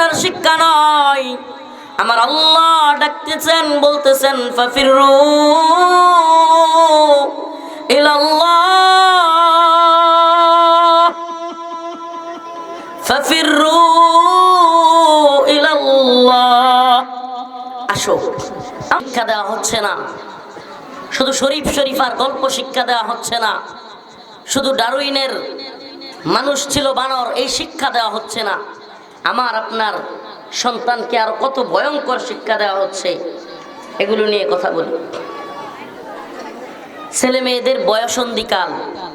করার শিক্ষা নয়। আমার আল্লাহ ডাকতেছেন, বলতেছেন ফাফিরু ইলাল্লাহ। ফাফিরু ইলাল্লাহ। আসো। শিক্ষা দেওয়া হচ্ছে না। শুধু শরীফ শরীফার গল্প শিক্ষা দেওয়া হচ্ছে না। শুধু ডারুইনের মানুষ ছিল বানর, এই শিক্ষা দেওয়া হচ্ছে না। আমার আপনার সন্তানকে আর কত ভয়ঙ্কর শিক্ষা দেওয়া হচ্ছে, এগুলো নিয়ে কথা বলি। ছেলে মেয়েদের বয়সন্ধিকাল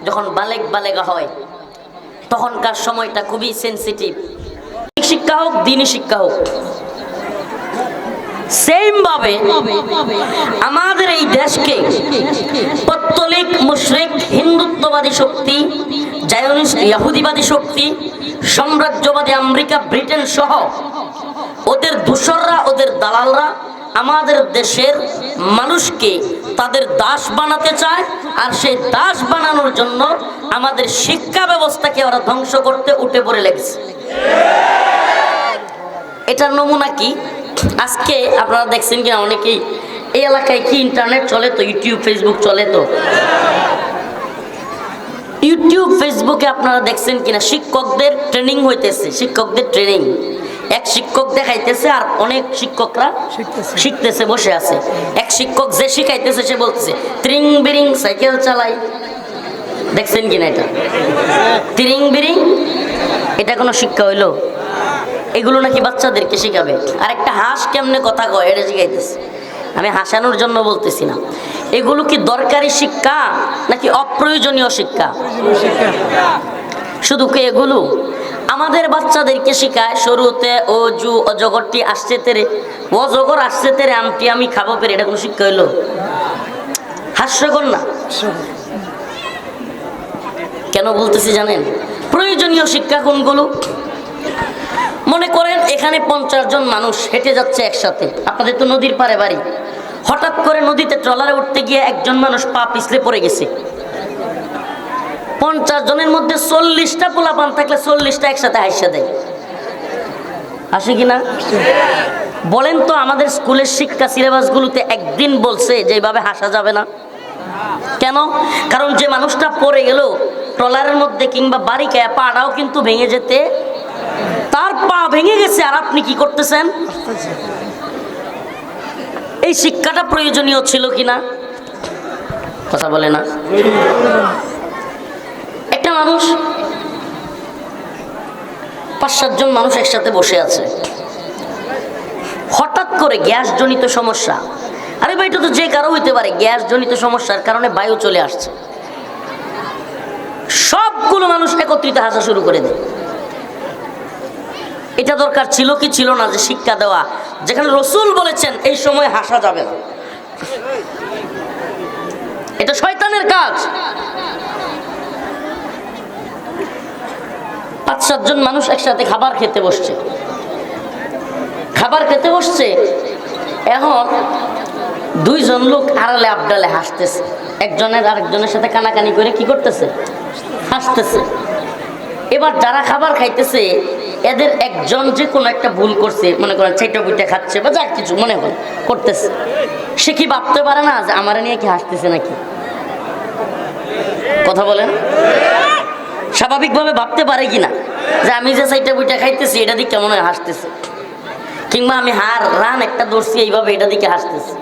যখন বালেক বালেগা হয়, তখনকার সময়টা খুবই সেন্সিটিভ শিক্ষা হোক, দিনই শিক্ষা হোক। সেম ভাবে আমাদের এই দেশকে পত্তলিক, মুশরিক, হিন্দুত্ববাদী শক্তি, জায়নিস্ট, ইয়াহুদিবাদী শক্তি, সাম্রাজ্যবাদী আমেরিকা, ব্রিটেন সহ ওদের দূষররা ওদের দালালরা আমাদের দেশের মানুষকে তাদের দাস বানাতে চায় আর সেই দাস বানানোর জন্য আমাদের শিক্ষা ব্যবস্থাকে ওরা ধ্বংস করতে উঠে পড়ে লেগেছে। এটার নমুনা কি? আজকে আপনারা দেখছেন কিনা অনেকেই এই এলাকায় কি ইন্টারনেট চলে তো ইউটিউব ফেসবুক চলে তো? ইউটিউব ফেসবুকে আপনারা দেখছেন কিনা শিক্ষকদের ট্রেনিং হইতেছে শিক্ষকদের ট্রেনিং এক শিক্ষক দেখাইতেছে আর অনেক শিক্ষকরা শিখতেছে বসে আছে। এক শিক্ষক যে শিখাইতেছে সে বলতেছে ত্রিং বিরিং সাইকেল চালাই। দেখছেন কিনা এটা? ত্রিং বিরিং এটা কোনো শিক্ষা হইল? এগুলো নাকি বাচ্চাদেরকে শেখাবে? আর একটা হাঁস কেমনে কথা কয়? এটা শিখাইতেছে। আমি হাসানোর জন্য বলতেছি না। এগুলো কি দরকারি শিক্ষা নাকি অপ্রয়োজনীয় শিক্ষা? শুধু কি এগুলো? আমাদের বাচ্চাদেরকে শেখায় শুরুতে অজু, অজগরটি আসছে তেরে। ও জগর আসছে তেরে, আমটি আমি খাব পেরে। এটা কোনো শিক্ষা হইল? হাস্যকর না? কেন বলতেছি জানেন? প্রয়োজনীয় শিক্ষা কোনগুলো? মনে করেন এখানে পঞ্চাশ জন মানুষ হেঁটে যাচ্ছে একসাথে। আপনাদের তো নদীর পারে বাড়ি। হঠাৎ করে নদীতে ট্রলারে উঠতে গিয়ে একজন মানুষ পা পিছলে পড়ে গেছে। পঞ্চাশ জনের মধ্যে চল্লিশটা পোলা পান থাকলে চল্লিশটা একসাথে হাসা দেয়। আসে কিনা বলেন তো আমাদের স্কুলের শিক্ষা সিলেবাসগুলোতে একদিন বলছে যে এইভাবে হাসা যাবে না। কেন? কারণ যে মানুষটা পড়ে গেল, ট্রলারের মধ্যে কিংবা বাড়ি খেয়ে পাড়াও কিন্তু ভেঙে যেতে তার পা ভেঙে গেছে, আর আপনি কি করতেছেন? এই শিক্ষাটা প্রয়োজনীয় ছিল কিনা? কথা বলে না। একটা মানুষ, পাঁচ সাতজন মানুষ একসাথে বসে আছে। হঠাৎ করে গ্যাস জনিত সমস্যা। আরে ভাই, এটা তো যে কারও হইতে পারে গ্যাস জনিত সমস্যার কারণে বায়ু চলে আসছে। সবগুলো মানুষ একত্রিত হাসা শুরু করে দেয়। এটা দরকার ছিল কি ছিল না যে শিক্ষা দেওয়া। যেখানে রসুল বলেছেন, এই সময় হাসা যাবে না। এটা শয়তানের কাজ। পাঁচ সাতজন মানুষ একসাথে খাবার খেতে বসছে। খাবার খেতে বসছে। এখন দুইজন লোক আড়ালে আবডালে হাসতেছে। একজনের আরেকজনের সাথে কানাকানি করে কি করতেছে? হাসতেছে। এবার যারা খাবার খাইতেছে এদের একজন যে কোনো একটা ভুল করছে, মনে করেন চাইটা বুইটা খাচ্ছে বা যা কিছু মনে হয় করতেছে। সে কি ভাবতে পারে না যে আমার নিয়ে কি হাসতেছে নাকি? কথা বলেন। স্বাভাবিকভাবে ভাবতে পারে কি না? যে আমি যে চাইটা বুইটা খাইতেছি, এটা দিকে কেমন হাসতেছে। কিংবা আমি হার, রান একটা দৌড়ছি এইভাবে এটা দিকে হাসতেছি।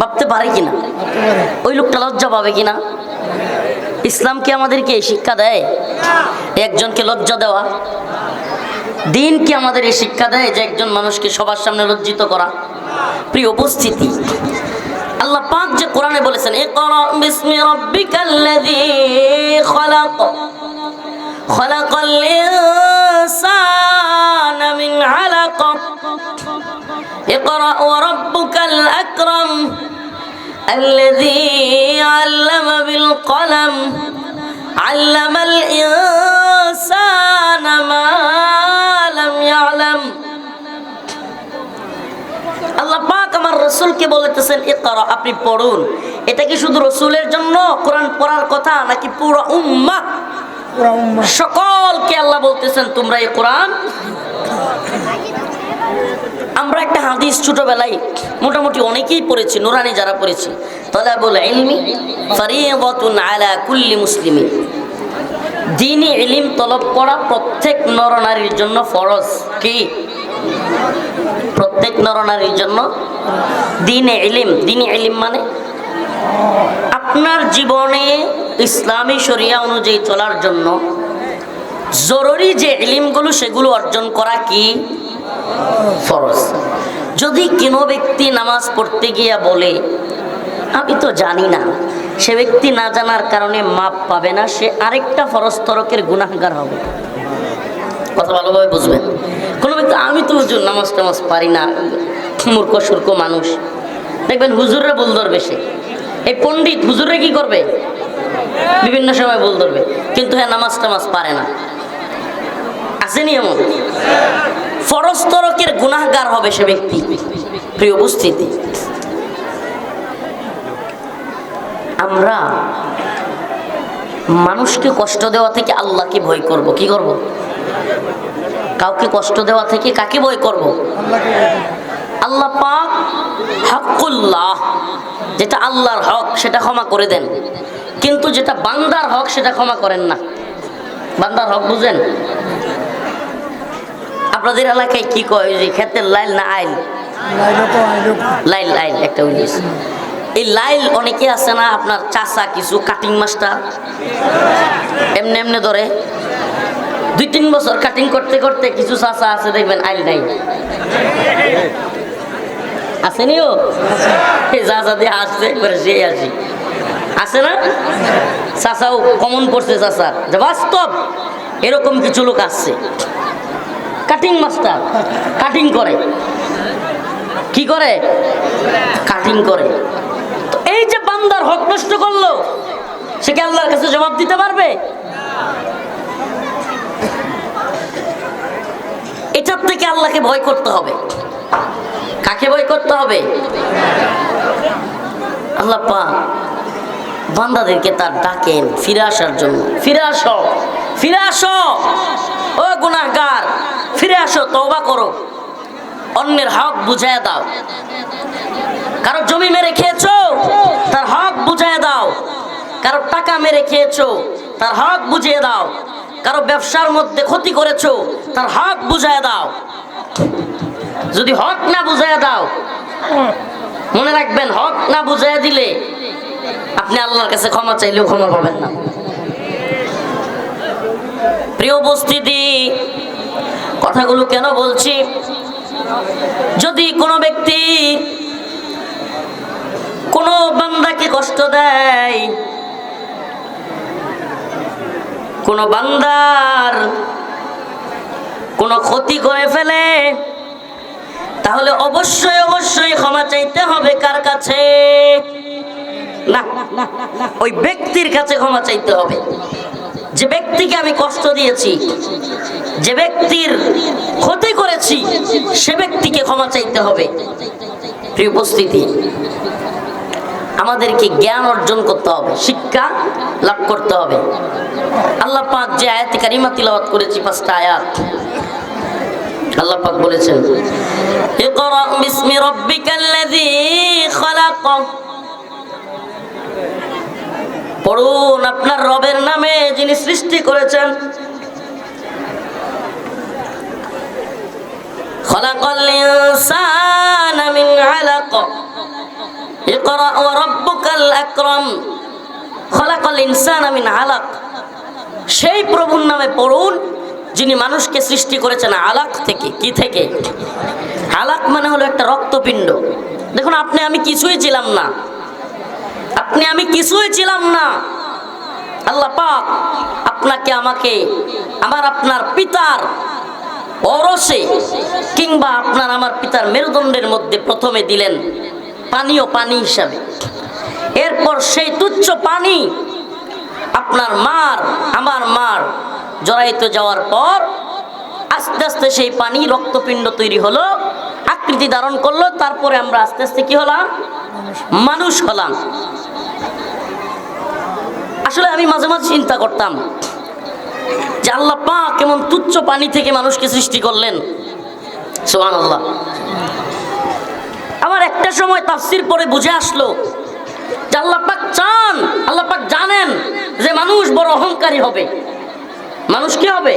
ভাবতে পারে কিনা ওই লোকটা লজ্জা পাবে কিনা ইসলাম কি আমাদেরকে শিক্ষা দেয়? একজনকে লজ্জা দেওয়া? দিন কি আমাদের এই শিক্ষা দেয় যে একজন মানুষকে সবার সামনে লজ্জিত করা প্রিয় উপস্থিতি আল্লাহ পাক যে কোরআনে বলেছেন ইকরা বিসমি রাব্বিকাল্লাযী খলাক খলাকাল ইনসানা মিন আলাক اقرأ وربك الأكرم الذي علم بالقلم علم الإنسان ما لم يعلم আল্লাহ পাক আমার রসুলকে বলতেছেন ইকরা আপনি পড়ুন এটা কি শুধু রসুলের জন্য কোরআন পড়ার কথা নাকি পুরো উম্মাহ সকলকে আল্লাহ বলতেছেন তোমরা এই কোরআন আমরা একটা হাদিস ছোটবেলায় মোটামুটি অনেকেই পড়েছি নুরানি যারা পড়েছি তলাবুল ইলমি ফরিয়াদাতুন আলা কুল্লি মুসলিমিন দিনই ইলিম তলব করা প্রত্যেক নরনারীর জন্য ফরজ কি? প্রত্যেক নরনারীর জন্য? দিনে ইলিম দিনে ইলিম মানে? আপনার জীবনে ইসলামী শরিয়া অনুযায়ী চলার জন্য জরুরি যে ইলিমগুলো সেগুলো অর্জন করা কি? ফরজ। যদি কোনো ব্যক্তি নামাজ পড়তে গিয়া বলে, আমি তো জানি না সে ব্যক্তি না জানার কারণে মাপ পাবে না, সে আরেকটা ফরজ তরকের গুণাগার হবে। কথা ভালোভাবে বুঝবেন। কোনো ব্যক্তি, আমি তো হুজুর নামাজ টামাজ পারি না, মূর্খ, সুর্খ মানুষ। দেখবেন হুজুররা বল ধরবে সে। এই পণ্ডিত হুজুরে কি করবে? বিভিন্ন সময় বল ধরবে। কিন্তু হ্যাঁ নামাজ টামাজ পারে না। আসেনি এমন? ফরজ তরকের গুনাহগার হবে সে ব্যক্তি। প্রিয় উপস্থিতি। আমরা মানুষকে কষ্ট দেওয়া থেকে আল্লাহকে ভয় করব। কি করব? কাউকে কষ্ট দেওয়া থেকে কাকে ভয় করব? আল্লাহ পাক হকুল্লাহ যেটা আল্লাহর হক সেটা ক্ষমা করে দেন। কিন্তু যেটা বান্দার হক সেটা ক্ষমা করেন না। বান্দার হক বুঝেন? আপনাদের এলাকায় কি কয় যে ক্ষেতের লাইল না আইল? লাইল আইল। একটা উইলিস এই লাইল অনেকে আছে না, আপনার চাষা কিছু কাটিং মাস্টার এমনি এমনি ধরে। দুই তিন বছর কাটিং করতে করতে কিছু চাষা আছে, দেখবেন আইল নাই। আসেনিও যা দিয়ে আসছে একবারে সে আসি। আছে না? চাষাও কমন পড়ছে যে বাস্তব, এরকম কিছু লোক আসছে কাটিং মাস্টার কাটিং করে। কি করে? কাটিং করে। বান্দার হক নষ্ট করল, সে কি আল্লাহর কাছে জবাব দিতে পারবে? এটার থেকে আল্লাহকে ভয় করতে হবে। কাকে ভয় করতে হবে? আল্লাহ পা বান্দাদেরকে তার ডাকেন, ফিরে আসার জন্য। ফিরে আসো ফিরে আসো। ও গুনাহগার, ফিরে আসো, তওবা করো। অন্যের হক বুঝায় দাও। কারও জমি মেরে খেয়েছো, তার হক বুঝায় দাও। কারও টাকা মেরে খেয়েছো, তার হক বুঝিয়ে দাও। কারও ব্যবসার মধ্যে ক্ষতি করেছ, তার হক বুঝায় দাও। যদি হক না বুঝায় দাও, মনে রাখবেন, হক না বুঝায় দিলে আপনি আল্লাহর কাছে ক্ষমা চাইলেও ক্ষমা পাবেন না। প্রিয় উপস্থিতি, কথাগুলো কেন বলছি? যদি কোনো ব্যক্তি কোনো বান্দাকে কষ্ট দেয়। কোনো বান্দার কোনো ক্ষতি করে ফেলে। তাহলে অবশ্যই অবশ্যই ক্ষমা চাইতে হবে কার কাছে? না ওই ব্যক্তির কাছে ক্ষমা চাইতে হবে। যে ব্যক্তিকে আমি কষ্ট দিয়েছি, যে ব্যক্তির ক্ষতি করেছি, সে ব্যক্তিকে ক্ষমা চাইতে হবে। উপস্থিতি আমাদেরকে জ্ঞান অর্জন করতে হবে, শিক্ষা লাভ করতে হবে। আল্লাহ পাক যে আয়াত কারিমা তিলাওয়াত করেছি, পাঁচটা আয়াত, আল্লাহ পাক বলেছেন, ইকরা বিসমি রাব্বিকাল্লাযী খালাক। পড়ুন, আপনার রবের নামে যিনি সৃষ্টি করেছেন, খলাকাল ইনসানা মিন আলাক। সেই প্রভুর নামে পড়ুন, যিনি মানুষকে সৃষ্টি করেছেন আলাক থেকে। কি থেকে? আলাক মানে হলো একটা রক্তপিণ্ড। দেখুন, আপনি, আমি কিছুই ছিলাম না। আপনি, আমি কিছুই ছিলাম না। আল্লাহ পাক আপনাকে, আমাকে, আমার আপনার পিতার অরসে কিংবা আপনার, আমার পিতার মেরুদণ্ডের মধ্যে প্রথমে দিলেন। পানীয় পানি হিসাবে। এরপর সেই তুচ্ছ পানি আপনার মার, আমার মার জড়াইতে যাওয়ার পর আস্তে আস্তে সেই পানি রক্তপিণ্ড তৈরি হলো, আকৃতি ধারণ করল, তারপরে আমরা আস্তে আস্তে কি হলাম? মানুষ হলাম। আসলে আমি মাঝে মাঝে চিন্তা করতাম যে আল্লাহ পা কেমন তুচ্ছ পানি থেকে মানুষকে সৃষ্টি করলেন। সোহান আল্লাহ আমার একটা সময় তাফসির পরে বুঝে আসলো যে আল্লাহ পাক চান, আল্লাহ পাক জানেন যে মানুষ বড় অহংকারী হবে। মানুষ কি হবে?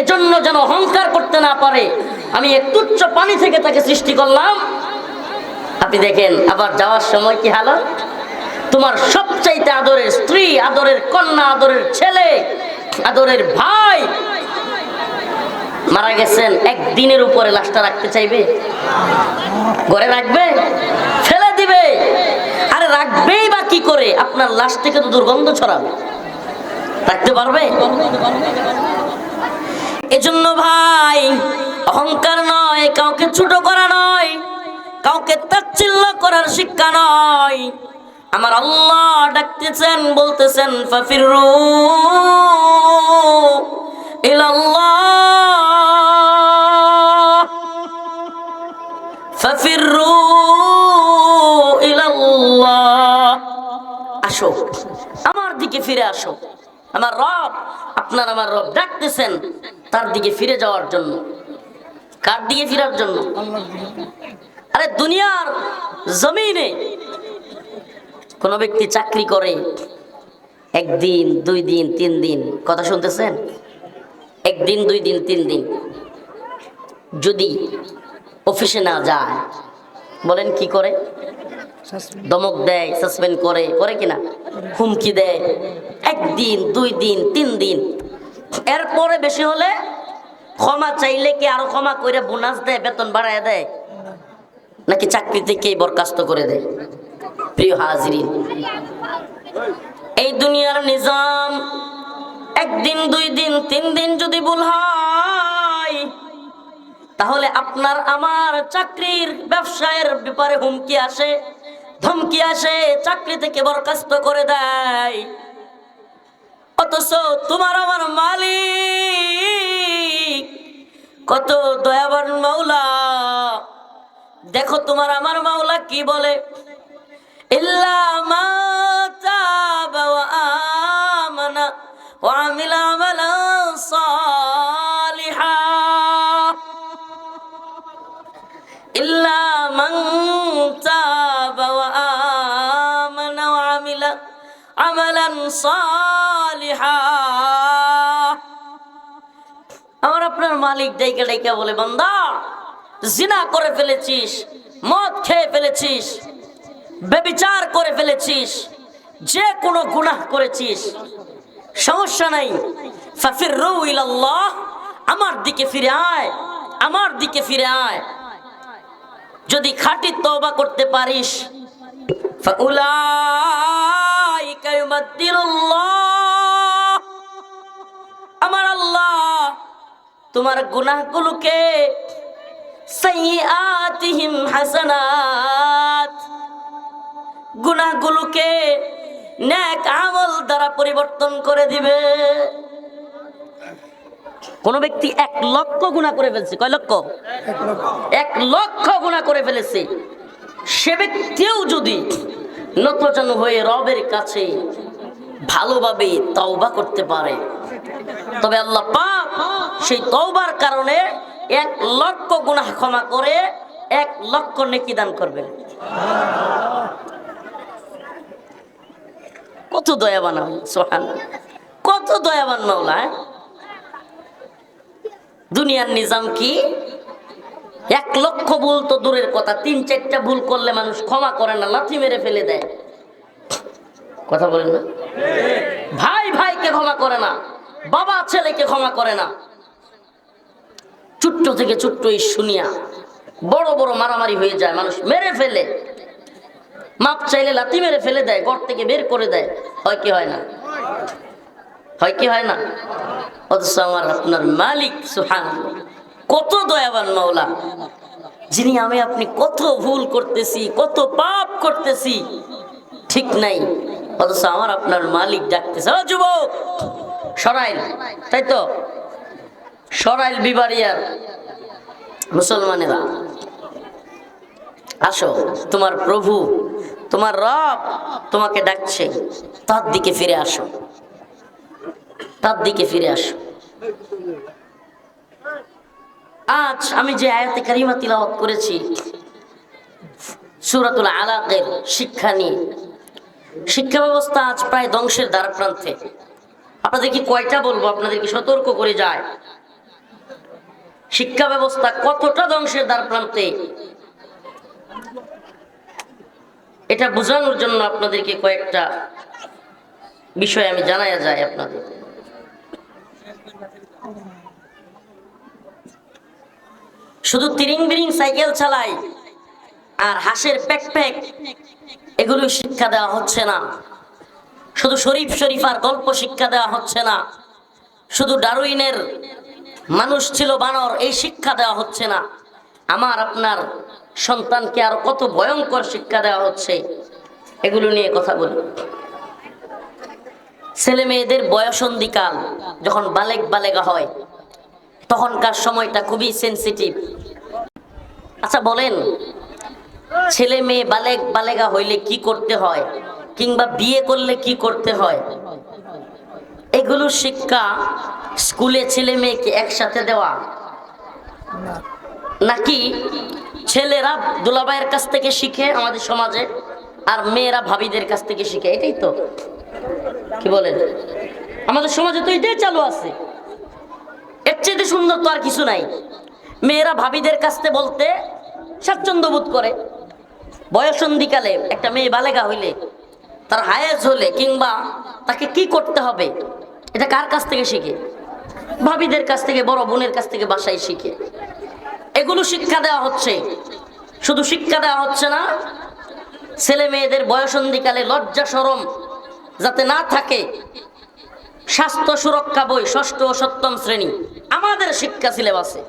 এজন্য যেন অহংকার করতে না পারে। আমি এক তুচ্ছ পানি থেকে তাকে সৃষ্টি করলাম। আপনি দেখেন, আবার যাওয়ার সময় কি হালত তোমার সবচাইতে আদরের স্ত্রী, আদরের কন্যা, আদরের ছেলে, আদরের ভাই মারা গেছেন, একদিনের উপরে লাশটা রাখতে চাইবে? ঘরে রাখবে? ফেলে দিবে? আরে রাখবেই বা কি করে? আপনার লাশ থেকে তো দুর্গন্ধ ছড়াবে। রাখতে পারবে? এজন্য ভাই, অহংকার নয়, কাউকে ছোট করা নয়, কাউকে তাচ্ছিল্য করার শিক্ষা নয়। আমার আল্লাহ ডাকতেছেন, বলতেছেন ফাফিরু আসো। আমার দিকে ফিরে আসো। আমার রব, আপনার আমার রব ডাকতেছেন তার দিকে ফিরে যাওয়ার জন্য। কার দিকে ফিরার জন্য? আরে দুনিয়ার জমিনে কোন ব্যক্তি চাকরি করে, একদিন, দুই দিন, তিন দিন। কথা শুনতেছেন? একদিন, দুই দিন, তিন দিন। যদি অফিসে না যায়, বলেন কি করে? দমক দেয়, সাসপেন্ড করে করে কিনা? হুমকি দেয়। একদিন, দুই দিন, তিন দিন। এরপরে বেশি হলে ক্ষমা চাইলে কি আরও ক্ষমা করে বোনাস দেয়, বেতন বাড়ায় দেয়? নাকি চাকরি থেকেই বরখাস্ত করে দেয়? প্রিয় হাজিরিন, এই দুনিয়ার নিজাম একদিন, দুই দিন, তিন দিন যদি ভুল হয়, তাহলে আপনার, আমার চাকরির, ব্যবসায়ের ব্যাপারে হুমকি আসে। ধমকি আসে, চাকরি থেকে বরখাস্ত করে দেয়। অথচ তোমার আমার মালিক, কত দয়াবান মাওলা। দেখো তোমার আমার মাওলা কি বলে? ইল্লা وعمل عملا صالحا আমার আপনার মালিক ডাইকা ডাইকা বলে বান্দা জিনা করে ফেলেছিস মদ খেয়ে ফেলেছিস বেবিচার করে ফেলেছিস যে কোনো গুনাহ করেছিস সমস্যা নাই ফাফির ইলাল্লাহ আমার দিকে ফিরে আয় আমার দিকে ফিরে আয় যদি খাঁটি তওবা করতে পারিস فأولئك আমার আল্লাহ তোমার গুনা গুলোকে হাসানাত। গুনাহগুলোকে ন্যাক আমল দ্বারা পরিবর্তন করে দিবে। কোন ব্যক্তি এক লক্ষ গুণা করে ফেলছে। কয় লক্ষ? এক লক্ষ। গুণা করে ফেলেছে। সে ব্যক্তিও যদি নতজন হয়ে রবের কাছে ভালোভাবে তওবা করতে পারে। তবে আল্লাহ পাক সেই তওবার কারণে এক লক্ষ গুনাহ ক্ষমা করে এক লক্ষ নেকি দান করবেন। কত দয়াবান সোহান কত দয়াবান মাওলা হ্যাঁ? দুনিয়ার নিজাম কি? এক লক্ষ ভুল তো দূরের কথা, তিন চারটা ভুল করলে মানুষ ক্ষমা করে না, লাথি মেরে ফেলে দেয়। কথা বলেন না? ভাই ভাইকে ক্ষমা করে না, বাবা ছেলেকে ক্ষমা করে না। ছোট্ট থেকে ছোট্ট এই শুনিয়া বড় বড় মারামারি হয়ে যায়, মানুষ মেরে ফেলে। মাপ চাইলে লাথি মেরে ফেলে দেয়, ঘর থেকে বের করে দেয়। হয় কি হয় না? হয় কি হয় না? অথচ আমার আপনার মালিক সুহান কত দয়াবান মাওলা। যিনি আমি আপনি কত ভুল করতেছি, কত পাপ করতেছি, ঠিক নাই। অথচ আমার আপনার মালিক ডাকতেছে, ও যুবক, সরাইল। তাই তো? সরাইল বিবারিয়ার মুসলমানেরা। আসো, তোমার প্রভু, তোমার রব তোমাকে ডাকছে। তার দিকে ফিরে আসো। তার দিকে ফিরে আসো। আজ আমি যে আয়াতে কারিমা তিলাওয়াত করেছি, সুরাতুল আলাকের শিক্ষা নিয়ে। শিক্ষা ব্যবস্থা আজ প্রায় ধ্বংসের দ্বার প্রান্তে আপনাদেরকে কয়টা বলব? আপনাদেরকে সতর্ক করে যায়? শিক্ষা ব্যবস্থা কতটা ধ্বংসের দ্বার প্রান্তে এটা বোঝানোর জন্য আপনাদেরকে কয়েকটা বিষয় আমি জানাইয়া যাই আপনাদের। শুধু তিরিং বিরিং সাইকেল চালাই, আর হাঁসের প্যাক প্যাক এগুলো শিক্ষা দেওয়া হচ্ছে না। শুধু শরীফ শরীফার গল্প শিক্ষা দেওয়া হচ্ছে না। শুধু ডারুইনের মানুষ ছিল বানর, এই শিক্ষা দেওয়া হচ্ছে না। আমার, আপনার সন্তানকে আর কত ভয়ঙ্কর শিক্ষা দেওয়া হচ্ছে, এগুলো নিয়ে কথা বলি। ছেলে মেয়েদের বয়সন্ধিকাল যখন বালেক বালেগা হয় তখনকার সময়টা খুবই সেন্সিটিভ আচ্ছা বলেন, ছেলে মেয়ে বালেক বালেগা হইলে কি করতে হয়? কিংবা বিয়ে করলে কি করতে হয়? এগুলো শিক্ষা স্কুলে ছেলে মেয়েকে একসাথে দেওয়া। নাকি ছেলেরা দুলাভাইয়ের কাছ থেকে শিখে আমাদের সমাজে, আর মেয়েরা ভাবিদের কাছ থেকে শিখে? এটাই তো। কি বলেন? আমাদের সমাজে তো এটাই চালু আছে। চেয়ে সুন্দর তো আর কিছু নাই। মেয়েরা ভাবিদের কাছ বলতে স্বাচ্ছন্দ্য বোধ করে। বয়সন্ধিকালে একটা মেয়ে বালেগা হইলে, তার হায়াজ হলে কিংবা তাকে কি করতে হবে, এটা কার কাছ থেকে শিখে? ভাবিদের কাছ থেকে, বড় বোনের কাছ থেকে বাসায় শিখে। এগুলো শিক্ষা দেওয়া হচ্ছে। শুধু শিক্ষা দেওয়া হচ্ছে না, ছেলে মেয়েদের বয়সন্ধিকালে লজ্জা সরম যাতে না থাকে স্বাস্থ্য সুরক্ষা বই ষষ্ঠ ও সপ্তম শ্রেণি। আমাদের শিক্ষা সিলেবাসে,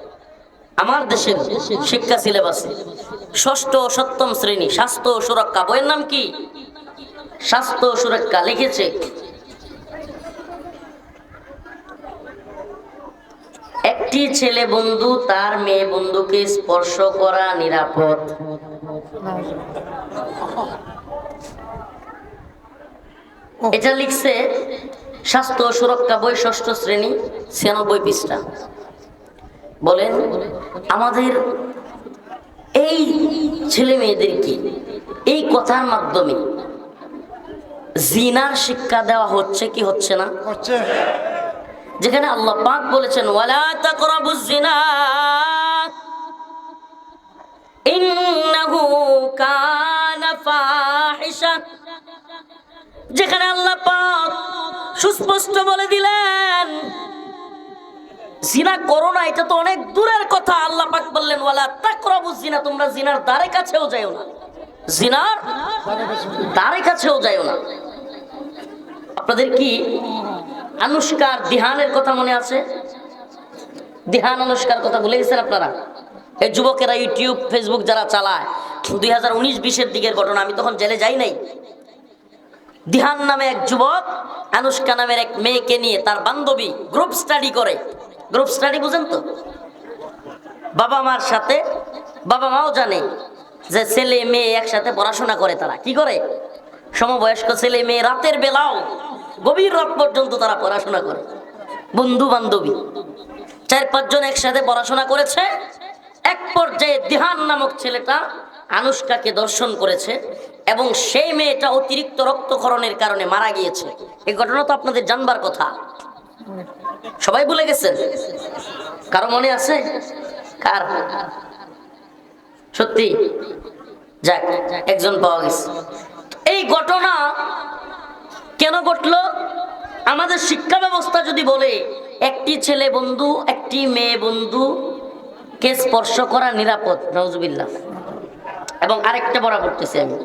আমার দেশের শিক্ষা সিলেবাসে ষষ্ঠ ও সপ্তম শ্রেণি স্বাস্থ্য ও সুরক্ষা বইয়ের নাম কি? স্বাস্থ্য সুরক্ষা লিখেছে একটি ছেলে বন্ধু, তার মেয়ে বন্ধুকে স্পর্শ করা নিরাপদ। এটা লিখছে স্বাস্থ্য সুরক্ষা বই ষষ্ঠ শ্রেণি ছিয়ানব্বই পৃষ্ঠা। বলেন আমাদের এই ছেলে মেয়েদেরকে এই কথার মাধ্যমে জিনার শিক্ষা দেওয়া হচ্ছে কি হচ্ছে না? হচ্ছে। যেখানে আল্লাহ পাক বলেছেন ওয়ালা জিনা ইন্নাহু কানা ফাহিশা যেখানে আল্লাহ পাক সুস্পষ্ট বলে দিলেন, জিনা করো না, এটা তো অনেক দূরের কথা। আল্লাহ পাক বললেন, ওয়ালা তাকরাবুজ জিনা, তোমরা জিনার দ্বারে কাছেও যাও না। জিনার দ্বারে কাছেও যাও না। আপনাদের কি আনুষ্কার দিহানের কথা মনে আছে? দিহান আনুষ্কার কথা ভুলে গেছেন আপনারা? এই যুবকেরা ইউটিউব, ফেসবুক যারা চালায়, দুই হাজার উনিশ বিশের দিকের ঘটনা, আমি তখন জেলে যাই নাই। দিহান নামে এক যুবক, আনুষ্কা নামের এক মেয়েকে নিয়ে তার বান্ধবী গ্রুপ স্টাডি করে। গ্রুপ স্টাডি বুঝেন তো? বাবা মার সাথে, বাবা মাও জানে যে ছেলে মেয়ে একসাথে পড়াশোনা করে তারা। কি করে? সমবয়স্ক ছেলে মেয়ে রাতের বেলাও গভীর রাত পর্যন্ত তারা পড়াশোনা করে। বন্ধু বান্ধবী, চার পাঁচজন একসাথে পড়াশোনা করেছে। এক পর্যায়ে দিহান নামক ছেলেটা আনুষ্কাকে দর্শন করেছে এবং সেই মেয়েটা অতিরিক্ত রক্তক্ষরণের কারণে মারা গিয়েছে। এই ঘটনা তো আপনাদের জানবার কথা। সবাই ভুলে গেছেন? কারও মনে আছে? কার? সত্যি? যাক, একজন পাওয়া গেছে। এই ঘটনা কেন ঘটলো? আমাদের শিক্ষা ব্যবস্থা যদি বলে, একটি ছেলে বন্ধু, একটি মেয়ে বন্ধু, কে স্পর্শ করা নিরাপদ? নজবিল্লা এবং আরেকটা বড়া করতেছি আমি।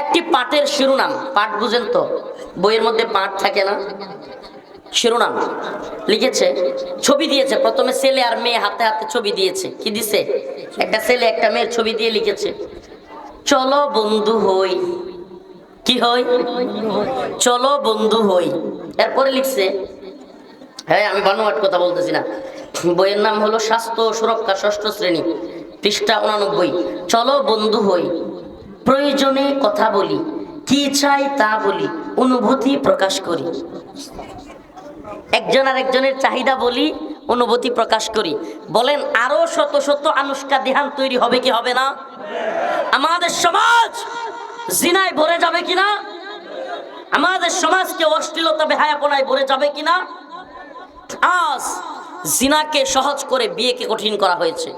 একটি পাটের শিরোনাম পাট বুঝেন তো? বইয়ের মধ্যে পাট থাকে না? শিরোনাম লিখেছে, ছবি দিয়েছে, প্রথমে ছেলে আর মেয়ে হাতে হাতে ছবি দিয়েছে। কি দিছে? একটা ছেলে, একটা মেয়ের ছবি দিয়ে লিখেছে, চলো বন্ধু হই। কি হই? চলো বন্ধু হই। এরপরে লিখছে হ্যাঁ আমি বানোয়াট কথা বলতেছি না। বইয়ের নাম হলো স্বাস্থ্য সুরক্ষা ষষ্ঠ শ্রেণি। পৃষ্ঠা উনানব্বই। চলো বন্ধু হই, প্রয়োজনে কথা বলি, কি চাই তা বলি, অনুভূতি প্রকাশ করি। একজন আর একজনের চাহিদা বলি, অনুভূতি প্রকাশ করি। বলেন, আরও শত শত আনুষ্কা দেহান তৈরি হবে কি হবে না? আমাদের সমাজ জিনায় ভরে যাবে কিনা আমাদের সমাজকে অশ্লীলতা বেহায়াপনায় ভরে যাবে কিনা আজ জিনাকে সহজ করে বিয়েকে কঠিন করা হয়েছে।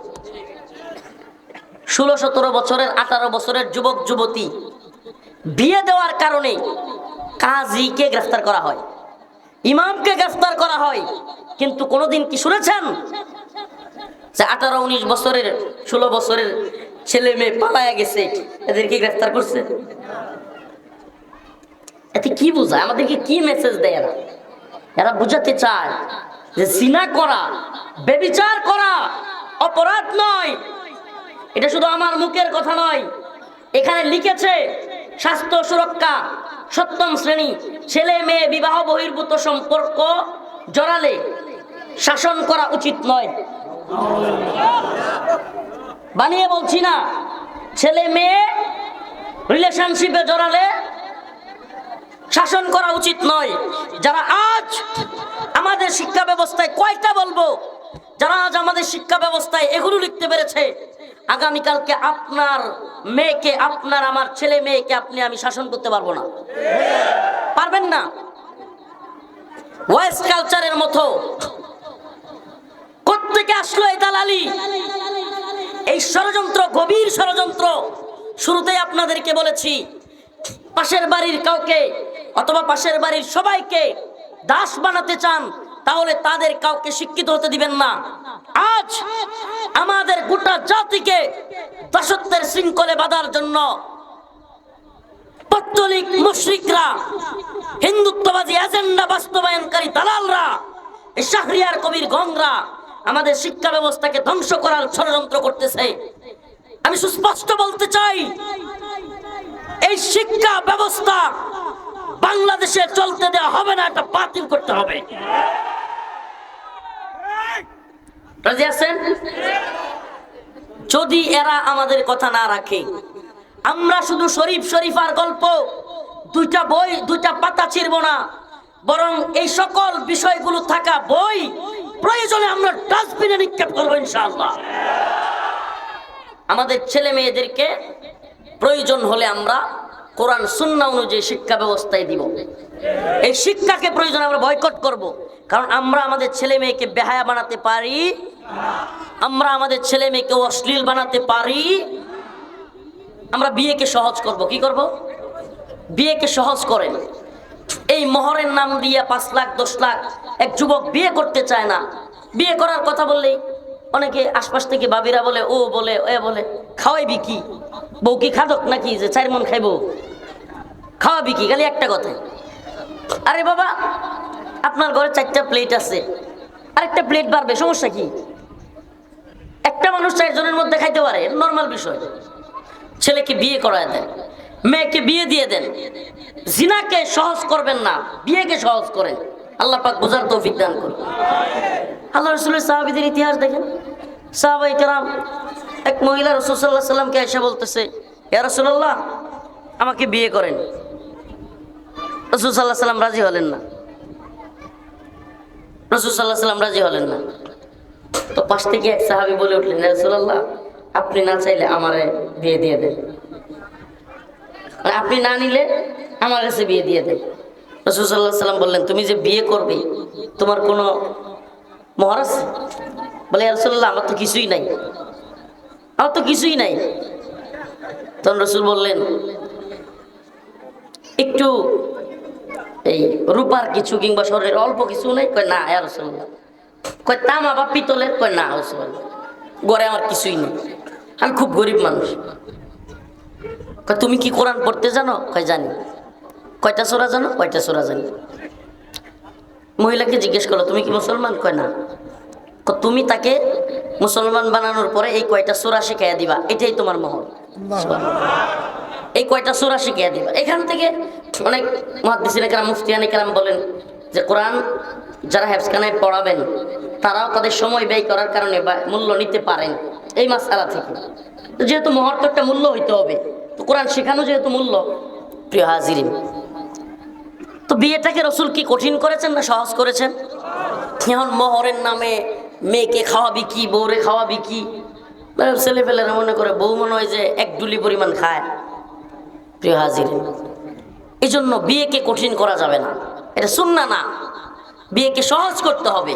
ষোলো সতেরো বছরের, আঠারো বছরের যুবক, যুবতী বিয়ে দেওয়ার কারণে কাজীকে গ্রেফতার করা হয়, ইমামকে গ্রেফতার করা হয়। কিন্তু কোনোদিন কি শুনেছেন যে আঠারো, উনিশ বছরের, ষোলো বছরের ছেলে মেয়ে পালায়া গেছে, এদেরকে গ্রেফতার করছে? এতে কি বোঝায়? আমাদেরকে কি মেসেজ দেয় এরা? এরা বুঝাতে চায় যে সিনা করা, বেবিচার করা অপরাধ নয় এটা শুধু আমার মুখের কথা নয়। এখানে লিখেছে, স্বাস্থ্য সুরক্ষা, সপ্তম শ্রেণি, ছেলে মেয়ে বিবাহ বহির্ভূত সম্পর্ক জড়ালে শাসন করা উচিত নয়। বানিয়ে বলছি না, ছেলে মেয়ে রিলেশনশিপে জড়ালে শাসন করা উচিত নয়। যারা আজ আমাদের শিক্ষা ব্যবস্থায়, কয়টা বলব? যারা আজ আমাদের শিক্ষা ব্যবস্থায় এগুলো লিখতে পেরেছে আগামীকালকে আপনার মেয়েকে, আপনার আমার ছেলে মেয়েকে আপনি আমি শাসন করতে পারব না। পারবেন না? ওয়েস্ট কালচারের মতো। কোত্থেকে আসলো এই দালালি? এই ষড়যন্ত্র, গভীর ষড়যন্ত্র শুরুতেই আপনাদেরকে বলেছি, পাশের বাড়ির কাউকে অথবা পাশের বাড়ির সবাইকে দাস বানাতে চান তাহলে তাদের কাউকে শিক্ষিত হতে দিবেন না। আজ আমাদের গোটা জাতিকে দাসত্বের শৃঙ্খলে বাঁধার জন্য হিন্দুত্ববাদী বাস্তবায়নকারী দালালরা কবির গংরা আমাদের ধ্বংস করার ষড়যন্ত্র করতেছে। আমি সুস্পষ্ট বলতে চাই, এই শিক্ষা ব্যবস্থা বাংলাদেশে চলতে দেওয়া হবে না, এটা বাতিল করতে হবে। যদি এরা আমাদের কথা না রাখে, আমরা শুধু শরীফ শরীফার গল্প, দুইটা বই, দুইটা পাতা ছিড়ব না, বরং এই সকল বিষয়গুলো থাকা বই প্রয়োজনে আমরা ডাস্টবিনে নিক্ষেপ করব ইনশাআল্লাহ। আমাদের ছেলে মেয়েদেরকে প্রয়োজন হলে আমরা কোরআন সুন্না অনুযায়ী শিক্ষা ব্যবস্থায় দিব। এই শিক্ষাকে প্রয়োজন আমরা বয়কট করব। কারণ আমরা আমাদের ছেলে মেয়েকে বেহায়া বানাতে পারি, আমরা আমাদের ছেলে মেয়েকে অশ্লীল বানাতে পারি, আমরা বিয়েকে সহজ করব। কি করব? বিয়েকে সহজ করেন এই মহরের নাম দিয়ে পাঁচ লাখ, দশ লাখ এক যুবক বিয়ে করতে চায় না। বিয়ে করার কথা বললেই অনেকে আশপাশ থেকে বাবিরা বলে, ও বলে, এ বলে, খাওয়াইবি কি? বউ কি খাদক নাকি যে চার মন খাইবো? খাওয়াবি কি? খালি একটা কথা। আরে বাবা, আপনার ঘরে চারটা প্লেট আছে। আরেকটা প্লেট বাড়বে, সমস্যা কি? একটা মানুষ চারজনের মধ্যে খাইতে পারে নর্মাল বিষয়। ছেলেকে বিয়ে করায় দেন, মেয়েকে বিয়ে দিয়ে দেন। জিনাকে সহজ করবেন না, বিয়েকে সহজ করেন। আল্লাহ পাক বোঝার তৌফিক দান করুন। আল্লাহ রসুলের সাহাবিদের ইতিহাস দেখেন। সাহাবাই কেরাম এক মহিলা রসুল সাল্লাহ সাল্লামকে এসে বলতেছে, ইয়া রসুল্লাহ আমাকে বিয়ে করেন। রসুল সাল্লাহ সাল্লাম রাজি হলেন না। রসুল সাল্লাহ সাল্লাম রাজি হলেন না। তো পাশ থেকে এক সাহাবি বলে উঠলেন, "ইয়া রাসূলুল্লাহ, আপনি না চাইলে আমারে বিয়ে দিয়ে দেন। মানে আপনি না নিলে আমার কাছে বিয়ে দিয়ে দেন। রসুল সাল্লাহ সাল্লাম বললেন, তুমি যে বিয়ে করবে, তোমার কোনো মহর আছে? বলে, "ইয়া রাসূলুল্লাহ, আমার তো কিছুই নাই। আমার তো কিছুই নাই। তখন রসুল বললেন, একটু এই রূপার কিছু কিংবা শরীরের অল্প কিছু নেই? কয়, না, ইয়া রাসূলুল্লাহ। কয় তামা বা পিতলের? কয়, না ওসমান গড়ে আমার কিছুই নেই। আমি খুব গরিব মানুষ। কয়, তুমি কি কোরআন পড়তে জানো? কয়, জানি। কয়টা সোরা জানো? কয়টা সোরা জানি? মহিলাকে জিজ্ঞেস করল, তুমি কি মুসলমান? কয়, না। তুমি তাকে মুসলমান বানানোর পরে এই কয়টা সোরা শিখাইয়া দিবা? এটাই তোমার মহল। এই কয়টা সোরা শিখিয়ে দিবা? এখান থেকে অনেক মহাদিসিনে কেরাম, মুফতিয়ানি কেরাম বলেন যে কোরআন যারা হেফসখানায় পড়াবেন, তারাও তাদের সময় ব্যয় করার কারণে মূল্য নিতে পারেন এই মাসালা থেকে। যেহেতু মহর তো একটা মূল্য হইতে হবে, তো কোরআন শেখানো যেহেতু মূল্য, প্রিয় হাজিরিন, তো বিয়েটাকে রসুল কি কঠিন করেছেন না সহজ করেছেন? এখন মহরের নামে মেয়েকে খাওয়াবি কি, বউরে খাওয়াবি কি? ছেলে ফেলেরা মনে করে, বউ মনে হয় যে এক ডুলি পরিমাণ খায়। প্রিয় হাজির এই জন্য বিয়েকে কঠিন করা যাবে না। এটা সুন্না না। বিয়েকে সহজ করতে হবে।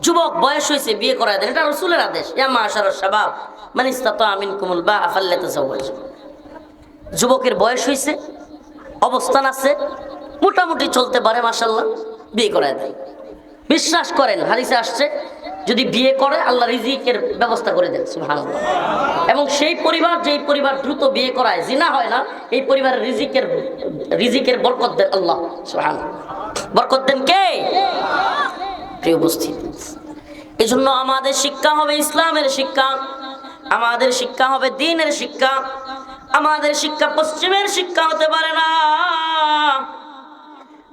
যুবক বয়স হয়েছে, বিয়ে করায় দেন। এটা রসুলের আদেশ। ইয়া মাশার শাবাব মানে আমিন কুমুল বা আফাল্লাতে যুবকের বয়স হয়েছে, অবস্থান আছে, মোটামুটি চলতে পারে মাসাল্লাহ বিয়ে করায় দেয়। বিশ্বাস করেন, হাদিসে আসছে যদি বিয়ে করে, আল্লাহ রিজিকের ব্যবস্থা করে দেন, সুবহানাল্লাহ। এবং সেই পরিবার, যেই পরিবার দ্রুত বিয়ে করায়, জিনা হয় না, এই পরিবারের রিজিকের রিজিকের বরকত দেন আল্লাহ, সুবহানাল্লাহ। বরকত দেন কে? প্রিয় উপস্থিত। এই জন্য আমাদের শিক্ষা হবে ইসলামের শিক্ষা, আমাদের শিক্ষা হবে দিনের শিক্ষা, আমাদের শিক্ষা পশ্চিমের শিক্ষা হতে পারে না।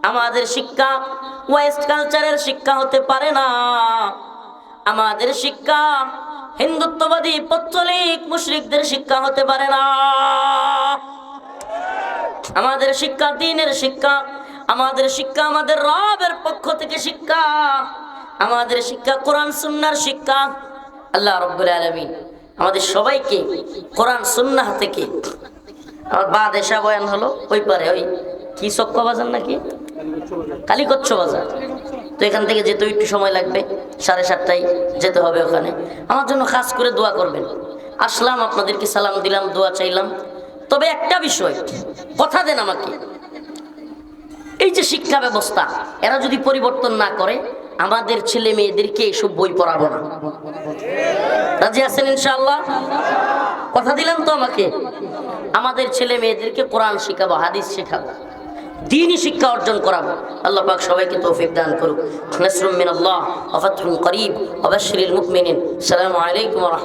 আমাদের শিক্ষা ওয়েস্ট কালচারের শিক্ষা হতে পারে না। আমাদের শিক্ষা, হিন্দুত্ববাদী, পত্তলিক, মুশরিকদের শিক্ষা হতে পারে না। আমাদের শিক্ষা দিনের শিক্ষা, আমাদের শিক্ষা আমাদের রবের পক্ষ থেকে শিক্ষা, আমাদের শিক্ষা কোরআন, সুন্নার শিক্ষা। আল্লাহ রব্বুল আলমিন আমাদের সবাইকে কোরআন, সুন্নাহ থেকে, আমার বা দেশা বয়ান হলো, ওই পারে ওই কি চক্ক বাজার নাকি? কালীকচ্ছ বাজার। তো এখান থেকে যেতে একটু সময় লাগবে, সাড়ে সাতটায় যেতে হবে ওখানে। আমার জন্য খাস করে দোয়া করবেন। আসলাম, আপনাদেরকে সালাম দিলাম, দোয়া চাইলাম। তবে একটা বিষয়, কথা দেন আমাকে। এই যে শিক্ষা ব্যবস্থা, এরা যদি পরিবর্তন না করে, আমাদের ছেলে মেয়েদেরকে এসব বই পড়াবো না। রাজি আছেন ইনশাআল্লাহ? কথা দিলেন তো আমাকে? আমাদের ছেলে মেয়েদেরকে কোরআন শেখাবো, হাদিস শেখাবো। দিনই শিক্ষা অর্জন করাবো। আল্লাহ পাক সবাইকে তৌফিক দান করুক। নাসরুম মিনাল্লাহ ওয়া ফাতহুন করিব। ওয়া বাশশিরিল মুমিনিন। আসসালামু আলাইকুম ওয়া